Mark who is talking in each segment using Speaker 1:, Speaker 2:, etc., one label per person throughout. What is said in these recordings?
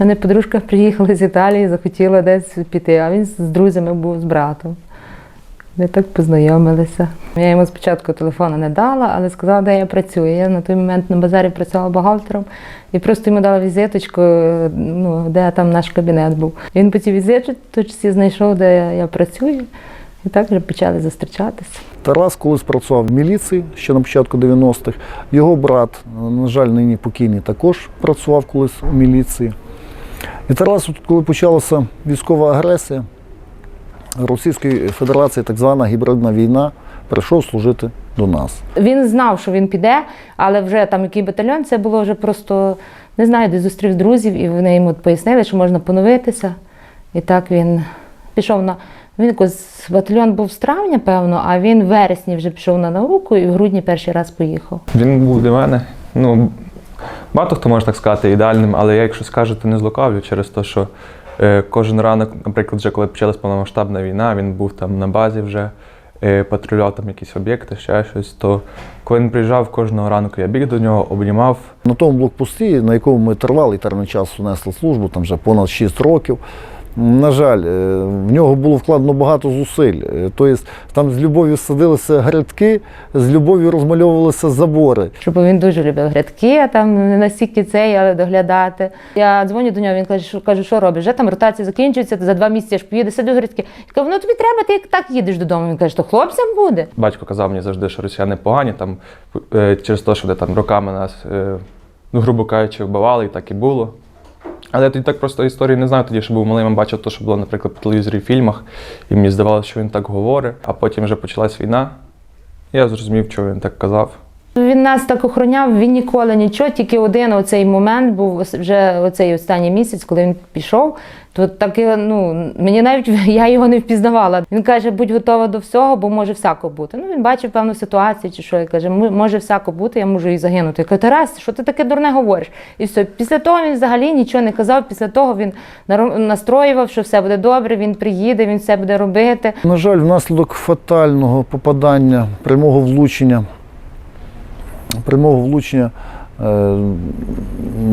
Speaker 1: У мене подружка приїхала з Італії, захотіла десь піти, а він з друзями був з братом. Ми так познайомилися. Я йому спочатку телефону не дала, але сказала, де я працюю. Я на той момент на базарі працювала бухгалтером і просто йому дала візиточку, ну, де там наш кабінет був. Він по цій візиточці знайшов, де я працюю, і так вже почали зустрічатися.
Speaker 2: Тарас колись працював в міліції ще на початку 90-х. Його брат, на жаль, нині покійний, також працював колись у міліції. І коли почалася військова агресія Російської Федерації, так звана гібридна війна, прийшов служити до нас.
Speaker 1: Він знав, що він піде, але вже там який батальйон, це було вже просто не знаю, де зустрів друзів, і вони йому пояснили, що можна поновитися. І так він пішов на. Він якось батальйон був з травня, певно, а він в вересні вже пішов на науку і в грудні перший раз поїхав.
Speaker 3: Він був для мене. Ну, багато хто може так сказати, ідеальним, але я, якщо скажу, то не злукавлю через те, що е, кожен ранок, наприклад, вже коли почалась повномасштабна війна, він був там на базі вже, е, патрулював там якісь об'єкти, ще щось. То коли він приїжджав кожного ранку, я біг до нього, обнімав.
Speaker 2: На тому блокпості, на якому ми тривалий термін часу несли службу, там вже понад 6 років. На жаль, е, в нього було вкладено багато зусиль. Тобто там з любов'ю садилися грядки, з любов'ю розмальовувалися забори.
Speaker 1: Щоб він дуже любив грядки, а там не настільки цей, але доглядати. Я дзвоню до нього, він каже, що кажу, що робиш? Вже там ротація закінчується, за два місяці аж поїде, саду грядки. Я кажу, ну тобі треба, ти як так їдеш додому. Він каже, то хлопцям буде.
Speaker 3: Батько казав мені завжди, що росіяни погані, там, е, через те, що вони там роками нас, ну, грубо кажучи, вбивали, і так і було. Але я тоді так просто історії не знаю. Тоді що був малим, я бачив те, що було, наприклад, по телевізорі в фільмах, і мені здавалося, що він так говорить. А потім вже почалась війна. Я зрозумів, чого він так казав.
Speaker 1: Він нас так охороняв, він ніколи нічого, тільки один оцей момент був вже оцей останній місяць, коли він пішов. То таке, ну мені навіть я його не впізнавала. Він каже, будь готова до всього, бо може всяко бути. Ну він бачив певну ситуацію чи що. І каже, «М- може всяко бути, я можу і загинути. Я кажу, Тарас, що ти таке дурне говориш? І все. Після того він взагалі нічого не казав. Після того він настроював, що все буде добре, він приїде, він все буде робити.
Speaker 2: На жаль, внаслідок фатального попадання, прямого влучення, прямого влучення е,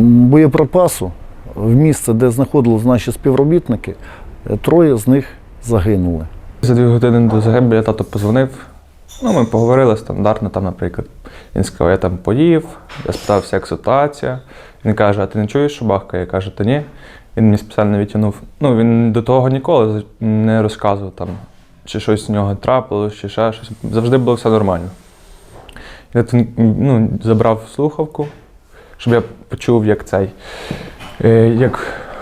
Speaker 2: боєприпасу в місце, де знаходились наші співробітники, е, троє з них загинули.
Speaker 3: За дві години до загибелі тато позвонив. Ну, ми поговорили стандартно, там, наприклад. Він сказав, я там поїв, я спитався, як ситуація. Він каже, а ти не чуєш, що бахкає? Я кажу, та ні. Він мені спеціально відтягнув. Ну, він до того ніколи не розказував там, чи щось з нього трапилось, чи ще щось. Завжди було все нормально. Він ну, забрав слухавку, щоб я почув, як цей, е, як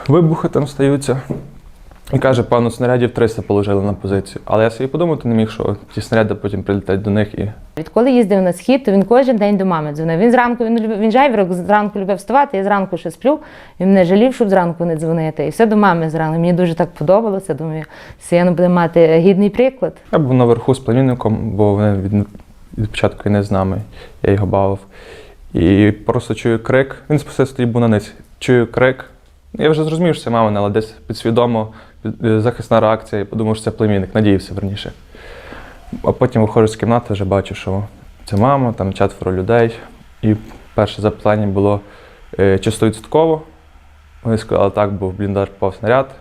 Speaker 3: вибухи там стаються. І каже, пану снарядів 300 положили на позицію. Але я собі подумати не міг, що ті снаряди потім прилітають до них і
Speaker 1: Відколи їздив на схід, то він кожен день до мами дзвонив. Він зранку він любив, він жайворок зранку любив вставати, я зранку ще сплю. Він мене жалів, щоб зранку не дзвонити. І все до мами зранку. Мені дуже так подобалося. Думаю, сина буде мати гідний приклад.
Speaker 3: я був наверху з племінником, бо вони від, від початку війни з нами, я його бавив. І просто чую крик. Він спустився тоді був на ниць. Чую крик. Я вже зрозумів, що це мамин, але десь підсвідомо е, захисна реакція, і подумав, що це племінник, надіявся верніше. А потім виходжу з кімнати, вже бачу, що це мама, там четверо людей. І перше запитання було е, чи стовідсотково. Вони сказали так, бо в бліндаж попав снаряд.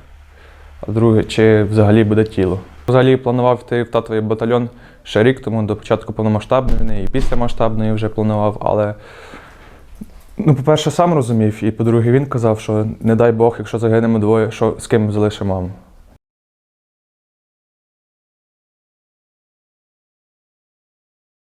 Speaker 3: А друге, чи взагалі буде тіло. Взагалі планував йти в татовий батальйон ще рік тому до початку повномасштабної війни і після масштабної вже планував, але. Ну, по-перше, сам розумів, і по-друге, він казав, що не дай Бог, якщо загинемо двоє, що з ким залишимо.